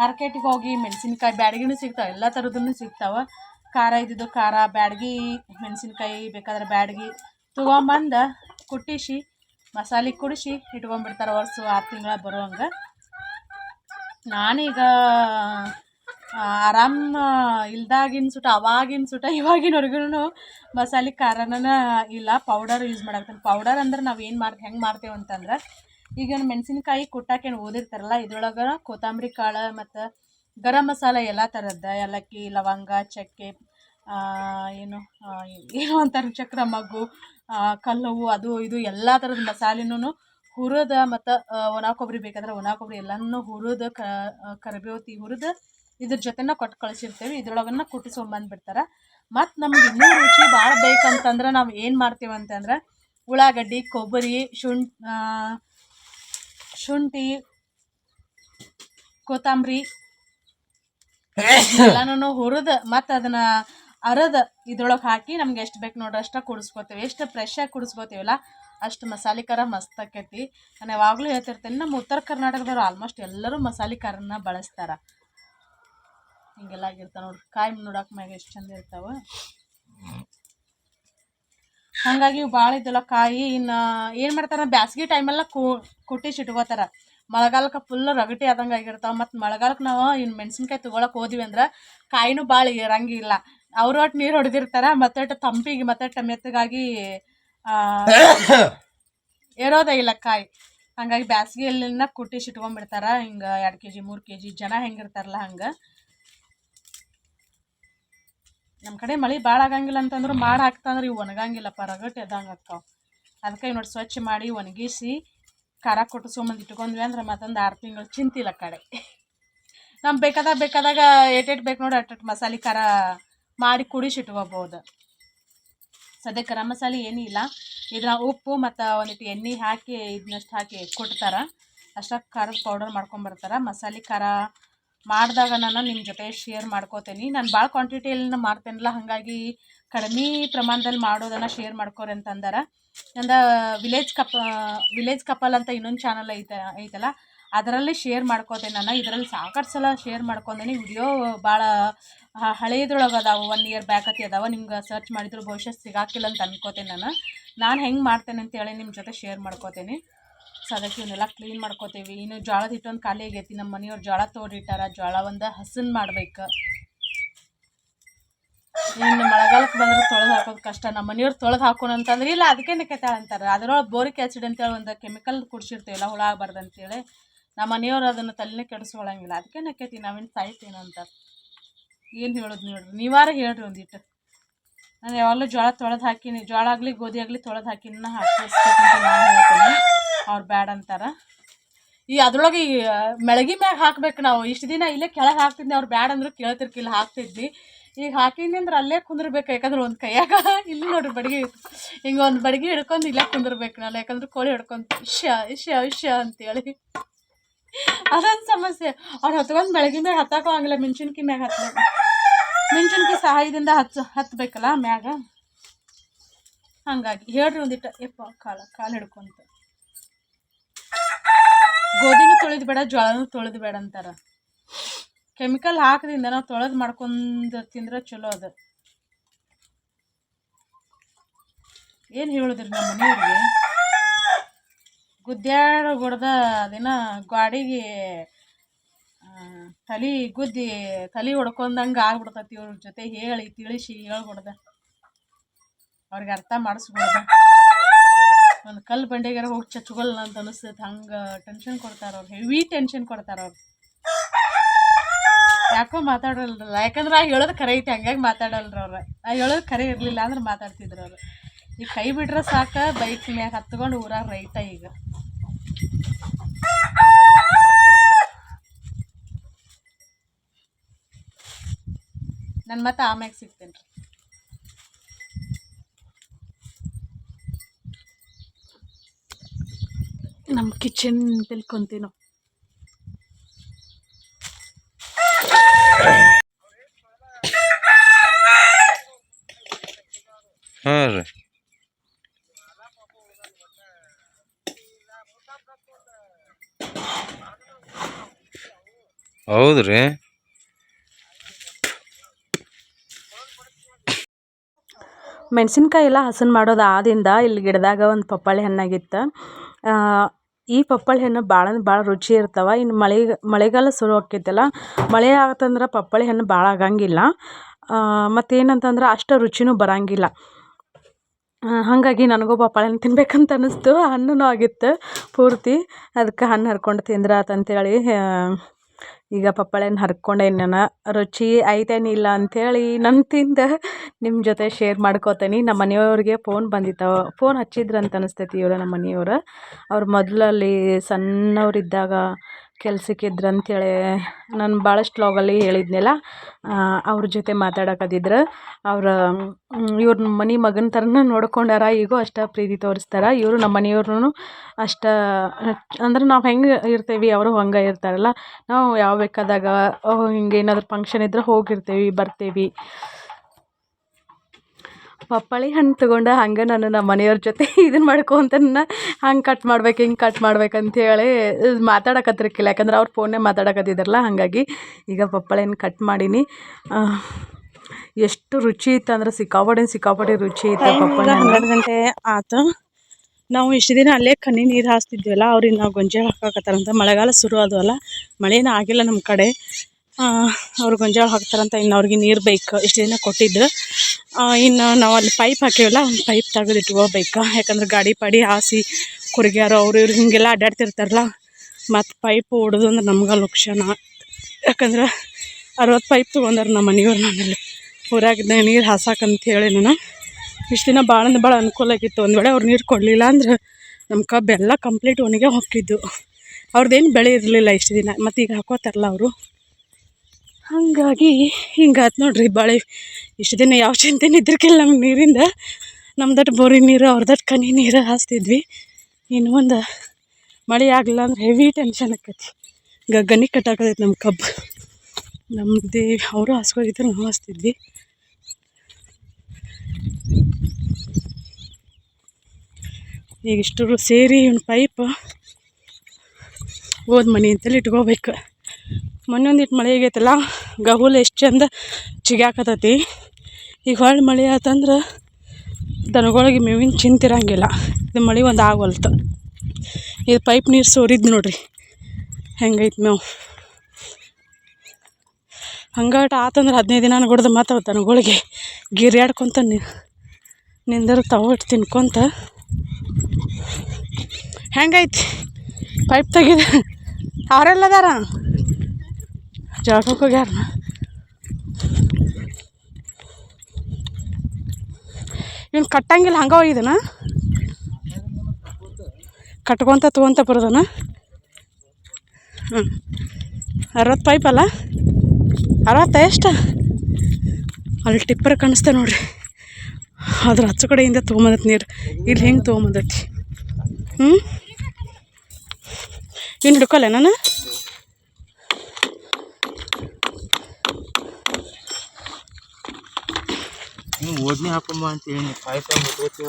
[SPEAKER 1] ಮಾರ್ಕೆಟಿಗೆ ಹೋಗಿ ಮೆಣಸಿನ್ಕಾಯಿ ಬ್ಯಾಡಗಿನೂ ಸಿಗ್ತಾವೆ, ಎಲ್ಲ ಥರದೂ ಸಿಗ್ತಾವೆ. ಖಾರ ಇದ್ದಿದ್ದು ಖಾರ, ಬ್ಯಾಡಗಿ ಮೆಣಸಿನ್ಕಾಯಿ ಬೇಕಾದ್ರೆ ಬ್ಯಾಡಗಿ ತೊಗೊಂಬಂದು ಕುಟ್ಟಿಸಿ, ಮಸಾಲೆ ಕುಡಿಸಿ ಇಟ್ಕೊಂಬಿಡ್ತಾರೆ ವರ್ಷ ಆರು ತಿಂಗಳ ಬರುವಂಗೆ ನಾನೀಗ ಆರಾಮ ಇಲ್ದಾಗಿನ ಸುಟ, ಅವಾಗಿನ ಸುಟ ಇವಾಗಿನವರೆಗೂ ಮಸಾಲೆ ಖಾರನ ಇಲ್ಲ, ಪೌಡರ್ ಯೂಸ್ ಮಾಡಾಕ್ತೀನಿ ಪೌಡರ್ ಅಂದ್ರೆ ನಾವು ಏನು ಮಾಡ್ತೀವಿ ಹೆಂಗೆ ಮಾಡ್ತೇವೆ ಅಂತಂದ್ರೆ, ಈಗ ಮೆಣಸಿನ್ಕಾಯಿ ಕುಟ್ಟಾಕೇನು ಓದಿರ್ತಾರಲ್ಲ, ಇದ್ರೊಳಗೆ ಕೊತ್ತಂಬರಿ ಕಾಳು ಮತ್ತು ಗರಂ ಮಸಾಲೆ ಎಲ್ಲ ಥರದ್ದು ಏಲಕ್ಕಿ, ಲವಂಗ, ಚಕ್ಕೆ ಏನು ಏನು ಅಂತಾರೆ ಚಕ್ರ ಮಗ್ಗು ಕಲ್ಲವು ಅದು ಇದು ಎಲ್ಲ ಥರದ ಮಸಾಲೆನೂ ಹುರಿದ ಮತ್ತು ಒಣ ಕೊಬ್ಬರಿ ಬೇಕಾದ್ರೆ ಒಣ ಕೊಬ್ಬರಿ ಎಲ್ಲನೂ ಹುರಿದು ಕರಿಬೇವತಿ ಹುರಿದು ಇದ್ರ ಜೊತೆನ ಕೊಟ್ಟು ಕಳಿಸಿರ್ತೇವೆ. ಇದ್ರೊಳಗನ್ನ ಕುಟ್ಟಿಸ್ಕೊಂಬಂದ್ಬಿಡ್ತಾರೆ ಮತ್ತು ನಮ್ಗೆ ಇನ್ನೂ ರುಚಿ ಭಾಳ ಬೇಕಂತಂದ್ರೆ ನಾವು ಏನು ಮಾಡ್ತೀವಿ ಅಂತಂದ್ರೆ ಉಳ್ಳಾಗಡ್ಡಿ ಕೊಬ್ಬರಿ ಶುಂಠಿ ಶುಂಠಿ ಕೊತ್ತಂಬರಿ ಎಲ್ಲನೂ ಹುರಿದು ಮತ್ತು ಅದನ್ನು ಅರದ ಇದ್ರೊಳಗೆ ಹಾಕಿ ನಮ್ಗೆ ಎಷ್ಟು ಬೇಕು ನೋಡ್ರಿ ಅಷ್ಟು ಕುಡಿಸ್ಕೋತೀವಿ. ಎಷ್ಟು ಫ್ರೆಶಾಗಿ ಕುಡಿಸ್ಕೋತೀವಲ್ಲ, ಅಷ್ಟು ಮಸಾಲೆ ಖಾರ ಮಸ್ತ್ ಆಕೈತಿ. ನಾನು ಯಾವಾಗಲೂ ಹೇಳ್ತಿರ್ತೇನೆ ನಮ್ಮ ಉತ್ತರ ಕರ್ನಾಟಕದವ್ರು ಆಲ್ಮೋಸ್ಟ್ ಎಲ್ಲರೂ ಮಸಾಲೆ ಖಾರನ ಬಳಸ್ತಾರೆ. ಹಿಂಗೆಲ್ಲ ಆಗಿರ್ತಾವೆ ನೋಡ್ರಿ. ಕಾಯಿ ನೋಡಕ್ಕೆ ಮ್ಯಾಗ ಎಷ್ಟು ಚಂದ ಇರ್ತಾವೆ. ಹಾಗಾಗಿ ಇವು ಭಾಳ ಇದ್ದಲ್ಲ ಕಾಯಿ ಇನ್ನು ಏನು ಮಾಡ್ತಾರೆ, ಬ್ಯಾಸ್ಗೆ ಟೈಮೆಲ್ಲ ಕುಟ್ಟಿಸಿ ಇಟ್ಕೋತಾರೆ ಮಳೆಗಾಲಕ್ಕೆ ಫುಲ್ ರಗಟಿ ಆದಂಗೆ ಆಗಿರ್ತಾವೆ. ಮತ್ತು ಮಳೆಗಾಲಕ್ಕೆ ನಾವು ಇನ್ನು ಮೆಣಸಿನ್ಕಾಯಿ ತೊಗೊಳಕ್ಕೆ ಹೋದ್ವಿ ಅಂದ್ರೆ ಕಾಯಿನೂ ಭಾಳ ಇರಂಗಿಲ್ಲ. ಅವ್ರು ಒಟ್ಟು ನೀರು ಹೊಡೆದಿರ್ತಾರ ಮತ್ತೆ ತಂಪಿಗೆ ಮತ್ತೆ ಮೆತ್ತಗಾಗಿ ಇರೋದೇ ಇಲ್ಲ ಕಾಯಿ. ಹಂಗಾಗಿ ಬ್ಯಾಸ್ಗೆಯಲ್ಲಿನ ಕುಟ್ಟಿಸಿ ಕುಟ್ಟಿ ಹಿಂಗೆ ಎರಡು ಕೆ ಜಿ ಮೂರು ಕೆ ಜಿ ಜನ ಹೆಂಗಿರ್ತಾರಲ್ಲ ಹಂಗೆ. ನಮ್ಮ ಕಡೆ ಮಳೆ ಭಾಳ ಆಗಂಗಿಲ್ಲ ಅಂತಂದ್ರೆ ಮಾಡಿ ಹಾಕ್ತಂದ್ರೆ ಇವು ಒಣಗಂಗಿಲ್ಲಪ್ಪ ರಗಟ್ ಎದಂಗೆ ಆಗ್ತಾವೆ. ಅದಕ್ಕೆ ನೋಡಿ ಸ್ವಚ್ಛ ಮಾಡಿ ಒಣಗಿಸಿ, ಖಾರ ಕೊಟ್ಟಿಸ್ಕೊಂಬಂದು ಇಟ್ಕೊಂಡ್ವಿ ಅಂದ್ರೆ ಮತ್ತೊಂದು ಆರು ತಿಂಗಳು ಚಿಂತಿಲ್ಲ ಕಡೆ. ನಮ್ಗೆ ಬೇಕಾದಾಗ ಬೇಕಾದಾಗ ಏಟೇಟ್ ಬೇಕು ನೋಡಿ ಅಟ್ ಮಸಾಲೆ ಖಾರ ಮಾಡಿ ಕುಡಿಸಿಟ್ಕೋಬೋದು ಸದ್ಯಕ್ಕೆ ಗರಂ ಮಸಾಲೆ ಏನೂ ಇಲ್ಲ ಇದನ್ನ ಉಪ್ಪು ಮತ್ತು ಒಂದಿಟ್ಟು ಎಣ್ಣೆ ಹಾಕಿ ಇದನ್ನಷ್ಟು ಹಾಕಿ ಕೊಡ್ತಾರೆ ಅಷ್ಟಕ್ಕೆ ಖಾರದ ಪೌಡರ್ ಮಾಡ್ಕೊಂಬರ್ತಾರೆ ಮಸಾಲೆ ಖಾರ ಮಾಡಿದಾಗ ನಾನು ನಿಮ್ಮ ಜೊತೆ ಶೇರ್ ಮಾಡ್ಕೋತೀನಿ. ನಾನು ಭಾಳ ಕ್ವಾಂಟಿಟಿಯಲ್ಲಿ ಮಾಡ್ತೇನಲ್ಲ, ಹಾಗಾಗಿ ಕಡಿಮೆ ಪ್ರಮಾಣದಲ್ಲಿ ಮಾಡೋದನ್ನು ಶೇರ್ ಮಾಡ್ಕೋರಿ ಅಂತಂದಾರೆ. ನಂದು ವಿಲೇಜ್ ಕಪ್ ವಿಲೇಜ್ ಕಪಲ್ ಅಂತ ಇನ್ನೊಂದು ಚಾನಲ್ ಐತೆ, ಐತಲ್ಲ, ಅದರಲ್ಲಿ ಶೇರ್ ಮಾಡ್ಕೋತೇನೆ ನಾನು. ಇದರಲ್ಲಿ ಸಾಕಷ್ಟು ಸಲ ಶೇರ್ ಮಾಡ್ಕೊಂಡೇನಿ ವಿಡಿಯೋ ಭಾಳ ಹಳೇದ್ರೊಳಗೆ ಅದಾವೆ ಒನ್ ಇಯರ್ ಬ್ಯಾಕ್ ಅತಿ ಅದಾವೆ. ನಿಮ್ಗೆ ಸರ್ಚ್ ಮಾಡಿದ್ರು ಬಹುಶಃ ಸಿಗಾಕಿಲ್ಲ ಅಂತ ಅನ್ಕೋತೇನೆ ನಾನು. ನಾನು ಹೆಂಗೆ ಮಾಡ್ತೇನೆ ಅಂತೇಳಿ ನಿಮ್ಮ ಜೊತೆ ಶೇರ್ ಮಾಡ್ಕೋತೀನಿ. ಸೊ ಅದಕ್ಕೆ ಇವನ್ನೆಲ್ಲ ಕ್ಲೀನ್ ಮಾಡ್ಕೋತೀವಿ. ಇನ್ನು ಜೋಳದ ಹಿಟ್ಟೊಂದು ಖಾಲಿ ಆಗೈತಿ. ನಮ್ಮ ಮನೆಯವ್ರು ಜೋಳ ತೋಡಿಟ್ಟಾರ ಜೋಳ ಒಂದು ಹಸನ್ ಮಾಡ್ಬೇಕು. ಇನ್ನು ಮಳೆಗಾಲಕ್ಕೆ ಬಂದ್ರೆ ತೊಳೆದು ಹಾಕೋದು ಕಷ್ಟ. ನಮ್ಮ ಮನೆಯವ್ರು ತೊಳೆದು ಹಾಕೋಣ ಅಂತಂದ್ರೆ, ಇಲ್ಲ ಅದಕ್ಕೆ ನೆಕೆತಾಳ ಅಂತಾರೆ. ಅದರೊಳಗೆ ಬೋರಿಕ್ ಆ್ಯಸಿಡ್ ಅಂತೇಳಿ ಒಂದು ಕೆಮಿಕಲ್ ಕುಡಿಸಿರ್ತೀವಲ್ಲ, ಹುಳ ಆಗಬಾರ್ದು ಅಂತೇಳಿ ನಮ್ಮ ಮನೆಯವ್ರು ಅದನ್ನು ತಲೆನೇ ಕೆಡಿಸ್ಕೊಳಂಗಿಲ್ಲ. ಅದಕ್ಕೆ ನೆಕೆತೀವಿ ನಾವೇನು ಸಾಯ್ತೀನೋ ಅಂತ ಏನು ಹೇಳೋದು ನೋಡ್ರಿ? ನೀವಾರ ಹೇಳ್ರಿ ಒಂದಿಟ್ಟು ನಾನು ಯಾವಾಗಲೂ ಜೋಳ ತೊಳೆದು ಹಾಕಿನಿ. ಜೋಳ ಆಗಲಿ, ಗೋಧಿ ಆಗಲಿ ತೊಳೆದು ಹಾಕಿನ. ಹಾಕಿಸ್ಬೇಕಂತ ನಾನು ಹೇಳ್ತೀನಿ. ಅವ್ರು ಬ್ಯಾಡ ಅಂತಾರೆ. ಈ ಅದ್ರೊಳಗೆ ಈ ಮೆಳಗಿ ಮ್ಯಾಗ ಹಾಕ್ಬೇಕು ನಾವು. ಇಷ್ಟು ದಿನ ಇಲ್ಲೇ ಕೆಳಗೆ ಹಾಕ್ತಿದ್ವಿ ಅವ್ರು ಬ್ಯಾಡ ಅಂದ್ರೆ ಕೇಳ್ತಿರ್ಕಿಲ್ಲ, ಹಾಕ್ತಿದ್ವಿ. ಈಗ ಹಾಕಿನಿ ಅಂದ್ರೆ ಅಲ್ಲೇ ಕುಂದಿರ್ಬೇಕು. ಯಾಕಂದ್ರೆ ಒಂದು ಕೈಯಾಗ ಇಲ್ಲಿ ನೋಡ್ರಿ ಬಡಿಗೆ. ಹಿಂಗೆ ಒಂದು ಬಡಿಗೆ ಹಿಡ್ಕೊಂಡು ಇಲ್ಲೇ ಕುಂದಿರ್ಬೇಕು ನಾನು ಯಾಕಂದ್ರೆ ಕೋಳಿ ಹಿಡ್ಕೊಂಡು ಇಷ್ಯ ಇಷ್ಯ ಇಷ್ಯ ಅಂತೇಳಿ. ಅದೊಂದು ಸಮಸ್ಯೆ. ಅವ್ರು ಹತ್ಕೊಂಡು ಬೆಳಗಿನ ಮ್ಯಾಗ ಹತ್ತಾಕೋ ಆಗಲ್ಲ ಮೆಣಸಿನ್ಕಿ ಮ್ಯಾಗ ಹತ್ಬೇಕು. ಮೆಣಸಿನ್ಕಿ ಸಹಾಯದಿಂದ ಹಚ್ಚ ಹತ್ಬೇಕಲ್ಲ ಮ್ಯಾಗ? ಹಾಗಾಗಿ, ಹೇಳ್ರಿ ಒಂದಿಟ್ಟು. ಯಪ್ಪ ಕಾಲ, ಕಾಲು ಹಿಡ್ಕೊಂತ. ಗೋಧಿನೂ ತೊಳೆದು ಬೇಡ ಜೋಳನೂ ತೊಳೆದು ಬೇಡ ಅಂತಾರೆ. ಕೆಮಿಕಲ್ ಹಾಕದಿಂದ ನಾವು ತೊಳೆದು ಮಾಡ್ಕೊಂಡು ತಿಂದ್ರೆ ಚಲೋ ಅದು. ಏನು ಹೇಳಿದ್ರಿ ನಮ್ಮ ಮನೆಯವ್ರಿಗೆ ಗುದ್ದ್ಯಾಡ ಹೊಡ್ದ ದಿನ ಗಾಡಿಗೆ ತಲೆ ಗುದ್ದಿ, ತಲೆ ಹೊಡ್ಕೊಂಡಂಗೆ ಆಗ್ಬಿಡ್ತೈತಿ ಇವ್ರ ಜೊತೆ ಹೇಳಿ, ತಿಳಿಸಿ ಹೇಳ್ಬಿಡ್ದ. ಅವ್ರಿಗೆ ಅರ್ಥ ಮಾಡಿಸ್ಬಿಡ್ದ ಒಂದು ಕಲ್ಲು ಬಂಡೆಗಾರ ಹೋಗಿ ಚಚ್ಕೊಲ್ಲ ಅಂತ ಅನಿಸ್ತೈತೆ. ಹಂಗೆ ಟೆನ್ಷನ್ ಕೊಡ್ತಾರೆ ಅವ್ರು, ಹೆವಿ ಟೆನ್ಷನ್ ಕೊಡ್ತಾರೆ ಅವ್ರು. ಯಾಕೋ ಮಾತಾಡಲ್ರಲ್ಲ. ಯಾಕಂದ್ರೆ ಆ ಹೇಳೋದು ಕರೆ ಐತೆ ಹಂಗಾಗಿ ಮಾತಾಡಲ್ರ ಅವ್ರು. ಆ ಹೇಳೋದು ಕರೆ ಇರಲಿಲ್ಲ ಅಂದ್ರೆ ಮಾತಾಡ್ತಿದ್ರು ಅವ್ರು. ಈಗ ಕೈ ಬಿಟ್ರೆ ಸಾಕ ಬೈಕ್ ಮ್ಯಾಗ ಹತ್ಕೊಂಡು ಊರಾಗ ರೈತ ಈಗ. ನನ್ನ ಮತ್ತೆ ಆಮ್ಯಾಗ ಸಿಗ್ತೇನ್ರಿ ನಮ್ಮ ಕಿಚನ್ ತಿಳ್ಕೊಂತೀವಿ ನಾವು
[SPEAKER 3] ಹಾಂ ರೀ. ಹೌದ್ರಿ.
[SPEAKER 1] ಮೆಣಸಿನ್ಕಾಯಿ ಎಲ್ಲ ಹಸನ್ ಮಾಡೋದು ಆದಿಂದ ಇಲ್ಲಿ ಗಿಡದಾಗ ಒಂದು ಪಪ್ಪಾಳಿ ಹಣ್ಣಾಗಿತ್ತು. ಈ ಪಪ್ಪಾಳಿ ಹಣ್ಣು ಭಾಳ ಅಂದ್ರೆ ಭಾಳ ರುಚಿ ಇರ್ತಾವೆ. ಇನ್ನು ಮಳೆ, ಮಳೆಗಾಲ ಶುರು ಆಕೈತಲ್ಲ ಮಳೆ ಆಗತ್ತಂದ್ರೆ ಪಪ್ಪಾಳಿ ಹಣ್ಣು ಭಾಳ ಆಗಂಗಿಲ್ಲ. ಮತ್ತೇನಂತಂದ್ರೆ ಅಷ್ಟು ರುಚಿನೂ ಬರಂಗಿಲ್ಲ. ಹಾಗಾಗಿ ನನಗೂ ಪಪ್ಪಾಳಿ ಹಣ್ಣು ತಿನ್ಬೇಕಂತ ಅನ್ನಿಸ್ತು ಹಣ್ಣು ಆಗಿತ್ತು ಪೂರ್ತಿ. ಅದಕ್ಕೆ ಹಣ್ಣು ಹರ್ಕೊಂಡು ತಿಂದ್ರೆ ಆತಂತೇಳಿ ಈಗ ಪಪ್ಪಾಳಿ ಹಣ್ಣು ಹರ್ಕೊಂಡೇನಿ ನಾನು ರುಚಿ ಐತೇನಿಲ್ಲ ಅಂಥೇಳಿ ನನ್ನ ತಿಂದ ನಿಮ್ಮ ಜೊತೆ ಶೇರ್ ಮಾಡ್ಕೋತೀನಿ. ನಮ್ಮ ಮನೆಯವ್ರಿಗೆ ಫೋನ್ ಬಂದಿತ್ತು ಫೋನ್ ಹಚ್ಚಿದ್ರಂತ ಅನಿಸ್ತೈತಿ ಇವರು ನಮ್ಮ ಮನೆಯವ್ರು. ಅವ್ರು ಮೊದಲಲ್ಲಿ ಸಣ್ಣವರಿದ್ದಾಗ ಕೆಲ್ಸಕ್ಕಿದ್ರು ಅಂತೇಳಿ ನಾನು ಭಾಳಷ್ಟು ವ್ಲಾಗಲ್ಲಿ ಹೇಳಿದ್ನಲ್ಲ ಅವ್ರ ಜೊತೆ ಮಾತಾಡಕತ್ತಿದ್ರು ಅವ್ರ ಇವ್ರ ಮನೆ ಮಗನ ಥರನೇ ನೋಡ್ಕೊಂಡಾರ, ಈಗೂ ಅಷ್ಟೇ ಪ್ರೀತಿ ತೋರಿಸ್ತಾರೆ, ಇವರು ನಮ್ಮ ಮನೆಯವ್ರೂ ಅಷ್ಟೇ, ಅಂದ್ರೆ ನಾವು ಹೆಂಗೆ ಇರ್ತೀವಿ, ಅವರು ಹಂಗೆ ಇರ್ತಾರಲ್ಲ, ನಾವು ಯಾವ ಬೇಕಾದಾಗ ಹಿಂಗೆ ಏನಾದರೂ ಫಂಕ್ಷನ್ ಇದ್ರೆ ಹೋಗಿರ್ತೀವಿ, ಬರ್ತೀವಿ. ಪಪ್ಪಾಳಿ ಹಣ್ಣು ತೊಗೊಂಡು ಹಂಗೆ ನಾನು ನಮ್ಮ ಮನೆಯವ್ರ ಜೊತೆ ಇದನ್ನು ಮಾಡ್ಕೊತನ ಹಂಗೆ ಕಟ್ ಮಾಡ್ಬೇಕು ಹಿಂಗೆ ಕಟ್ ಮಾಡ್ಬೇಕು ಹೇಳಿ ಮಾತಾಡಕತ್ತಿರ್ಕಿಲ್ಲ. ಯಾಕಂದ್ರೆ ಅವ್ರು ಫೋನೇ ಮಾತಾಡಕತ್ತಿದ್ರಲ್ಲ ಹಾಗಾಗಿ ಈಗ ಪಪ್ಪಾಳಿ ಹಣ್ಣು ಕಟ್ ಮಾಡೀನಿ ಎಷ್ಟು ರುಚಿ ಇತ್ತು ಅಂದ್ರೆ ಸಿಕ್ಕಾಪಟ್ಟೆ ಸಿಕ್ಕಾಪಡೆ ರುಚಿ ಇತ್ತು ಪಪ್ಪಾಳಿ ಹನ್ನೆರಡು ಗಂಟೆ ಆತ. ನಾವು ಇಷ್ಟು ದಿನ ಅಲ್ಲೇ ಕಣ್ಣಿ ನೀರು ಹಾಸ್ತಿದ್ವಲ್ಲ ಅವ್ರಿಗೆ ನಾವು ಗೊಂಜಾಳ ಹಾಕಾಕತ್ತಾರಂತ ಮಳೆಗಾಲ ಶುರು ಆದವಲ್ಲ ಮಳೆನೂ ಆಗಿಲ್ಲ ನಮ್ಮ ಕಡೆ. ಅವ್ರು ಗೊಂಜಾಳ ಹಾಕ್ತಾರಂತ ಇನ್ನು ಅವ್ರಿಗೆ ನೀರು ಬೇಕು, ಇಷ್ಟು ದಿನ ಕೊಟ್ಟಿದ್ದು. ಇನ್ನು ನಾವು ಅಲ್ಲಿ ಪೈಪ್ ಹಾಕಿವಲ್ಲ ಒಂದು ಪೈಪ್ ತೆಗೆದು ಇಟ್ಕೋಬೇಕು. ಯಾಕಂದ್ರೆ ಗಾಡಿ ಪಾಡಿ ಹಾಸಿ ಕುರಿಗ್ಯಾರು, ಅವರು ಇವ್ರು ಹೀಗೆಲ್ಲ ಅಡ್ಡಾಡ್ತಿರ್ತಾರಲ್ಲ ಮತ್ತು ಪೈಪ್ ಹೊಡೆದು ಅಂದ್ರೆ ನಮ್ಗೆ ಲಕ್ಷಣ ಯಾಕಂದ್ರೆ ಅರವತ್ತು ಪೈಪ್ ತೊಗೊಂಡಾರ ನಮ್ಮ ಮನೆಯವ್ರು ನನ್ನಲ್ಲಿ ಊರಾಗಿದ್ದ ನೀರು ಹಾಸಕ್ಕಂತ ಹೇಳಿ ನಾನು. ಇಷ್ಟು ದಿನ ಭಾಳ ಅಂದ್ರೆ ಭಾಳ ಅನುಕೂಲ ಆಗಿತ್ತು. ಒಂದು ವೇಳೆ ಅವ್ರು ನೀರು ಕೊಡಲಿಲ್ಲ ಅಂದ್ರೆ ನಮ್ಮ ಕಬ್ಬೆಲ್ಲ ಕಂಪ್ಲೀಟ್ ಒಣಗೆ ಹೊಕ್ಕಿದ್ದು ಅವ್ರದ್ದೇನು ಬೆಳೆ ಇರಲಿಲ್ಲ ಇಷ್ಟು ದಿನ. ಮತ್ತು ಈಗ ಹಾಕೋತಾರಲ್ಲ ಅವರು. ಹಾಗಾಗಿ ಹಿಂಗಾತು ನೋಡ್ರಿ ಬಾಳೆ. ಇಷ್ಟು ದಿನ ಯಾವ ಚಿಂತೆನೂ ಇದ್ರಕಿಲ್ಲ ನಮ್ಗೆ ನೀರಿಂದ. ನಮ್ದಟ್ಟು ಬೋರಿ ನೀರು ಅವ್ರದಟ್ಟು ಕನಿ ನೀರು ಹಾಸ್ತಿದ್ವಿ. ಇನ್ನು ಒಂದು ಮಳೆ ಆಗಲಿಲ್ಲ ಅಂದ್ರೆ ಹೆವಿ ಟೆನ್ಷನ್ ಆಕೈತಿ. ಗಗ್ಗನಿ ಕಟ್ಟಾಕತೈತಿ ನಮ್ಮ ಕಬ್ಬು. ನಮ್ಮದೇ ಅವರು ಹಾಸ್ಕೊಂಡಿದ್ರು ನಾವು ಹಾಸ್ತಿದ್ವಿ. ಈಗ ಇಷ್ಟರು ಸೇರಿ ಇವ್ನ ಪೈಪ್ ಹೋದ ಮನೆ ಅಂತೇಳಿ ಇಟ್ಕೋಬೇಕು. ಮೊನ್ನೆ ಒಂದಿಟ್ಟು ಮಳೆ ಆಗೈತಲ್ಲ, ಗಹುಲ್ ಎಷ್ಟು ಚಂದ ಚಿಗ್ಯಾಕತೈತಿ ಈಗ ಹೊಳ್ಳಿ ಮಳೆ ಆತಂದ್ರೆ ದನಗಳಿಗೆ ಮೇವಿನ ಚಿಂತಿರಂಗಿಲ್ಲ ಇದು ಮಳೆ ಒಂದು ಆಗವಲ್ತು ಇದು ಪೈಪ್ ನೀರು ಸೋರಿದ್ ನೋಡ್ರಿ. ಹೆಂಗೈತೆ ಮೇವು. ಹಂಗಾಟ ಆತಂದ್ರೆ ಹದಿನೈದು ದಿನ ಗುಡ್ದು ಮತ್ತು ದನಗಳಿಗೆ ಗಿರಿಯಾಡ್ಕೊತ ನಿ ತವಟ್ಟು ತಿನ್ಕೊಂತ. ಹೆಂಗೈತಿ? ಪೈಪ್ ತೆಗಿದ ಅವರೆಲ್ಲದಾರ ಜಳಕಕ್ಕೆ ಹೋಗ್ಯಾರ ಇವ್ನು ಕಟ್ಟಂಗಿಲ್ಲ, ಹಂಗೆ ಒಯ್ದನ ಕಟ್ಕೊತ ತೊಗೊಂತ ಬರೋದನ? ಹ್ಞೂ ಅರವತ್ತು ಪೈಪ್ ಅಲ್ಲ? ಅರವತ್ತ ಎಷ್ಟು? ಅಲ್ಲಿ ಟಿಪ್ಪರ್ ಕಾಣಿಸ್ತೇವೆ ನೋಡ್ರಿ. ಅದ್ರ ಹಚ್ಚ ಕಡೆಯಿಂದ ತೊಗೊಂಬಂದೈತಿ ನೀರು. ಇಲ್ಲಿ ಹೆಂಗೆ ತೊಗೊಂಬಂದೈತಿ? ಹ್ಞೂ ಇನ್ನು ಹಿಡ್ಕೊಲ್ಲ ನಾನು
[SPEAKER 3] ಓಡ್ನಿ ಹಾಕೊಂಬ ಅಂತ ಹೇಳಿ ಪೈಪ್ ಹೊತ್ಕೋತೀವಿ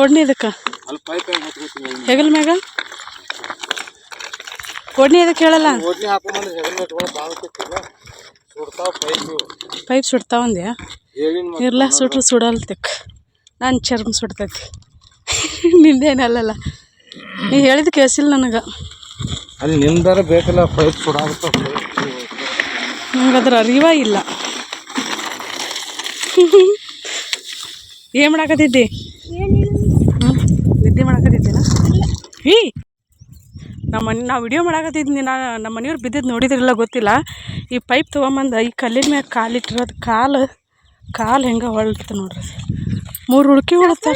[SPEAKER 1] ಓಡ್ನಿ ಇದಕ್ಕೆ
[SPEAKER 3] ಅಲ್ಲಿ ಪೈಪ್ ಹೆಂಗೆ ಹೊತ್ಕೋತೀವಿ
[SPEAKER 1] ಹೆಗಲ್ ಮ್ಯಾಗ? ಓಡ್ನಿ ಇದಕ್ಕೆ ಹೇಳಲ್ಲ?
[SPEAKER 3] ಓಡ್ನಿ ಹಾಕೊಂಬಂದ್ರೆ ಹೆಗಲ್ ಇಟ್ಕೊಂಡು ಬಾಳ್ತಿರ್ತಿಲ್ಲ ಸುಡ್ತಾವ ಪೈಪು.
[SPEAKER 1] ಪೈಪ್ ಸುಡ್ತಾವಂದ್ಯಾ
[SPEAKER 3] ಹೇಳಿನ
[SPEAKER 1] ಇರ್ಲ ಸುಟ್ರು ಸುಡಲ್ತಿಕ್. ನಾನು ಚರ್ಮ ಸುಡ್ತೈತಿ. ನಿಂದೇನಲ್ಲಲ್ಲ ನೀ ಹೇಳಿದ ಕೇಳಿಸಿಲ್ಲ ನನಗೆ.
[SPEAKER 3] ಅಲ್ಲಿ ನಿಂದರ ಬೇಕಲ್ಲ ಪೈಪ್ ಸುಡಾಗುತ್ತ
[SPEAKER 1] ನಂಗೆ ಅದ್ರ ಅರಿವ ಇಲ್ಲ. ಏನು ಮಾಡಾಕತ್ತಿದ್ದಿ? ಹ್ಞೂ ನಿದ್ದೆ ಮಾಡಾಕತ್ತಿದ್ದೀನ ಈ ನಮ್ಮ ಮನೆ ನಾವು ವಿಡಿಯೋ ಮಾಡಾಕತ್ತಿದ್ನಿ. ನಾ ನಮ್ಮ ಮನೆಯವ್ರು ಬಿದ್ದಿದ್ದು ನೋಡಿದ್ರಿಲ್ಲ ಗೊತ್ತಿಲ್ಲ. ಈ ಪೈಪ್ ತೊಗೊಂಬಂದು ಈ ಕಲ್ಲಿನ ಮ್ಯಾಗ ಕಾಲು ಇಟ್ಟಿರೋದು ಕಾಲು ಕಾಲು ಹೆಂಗೆ ಹೊಳ್ತ ನೋಡ್ರಿ ಮೂರು ಹುಡುಕಿ
[SPEAKER 2] ನೀ.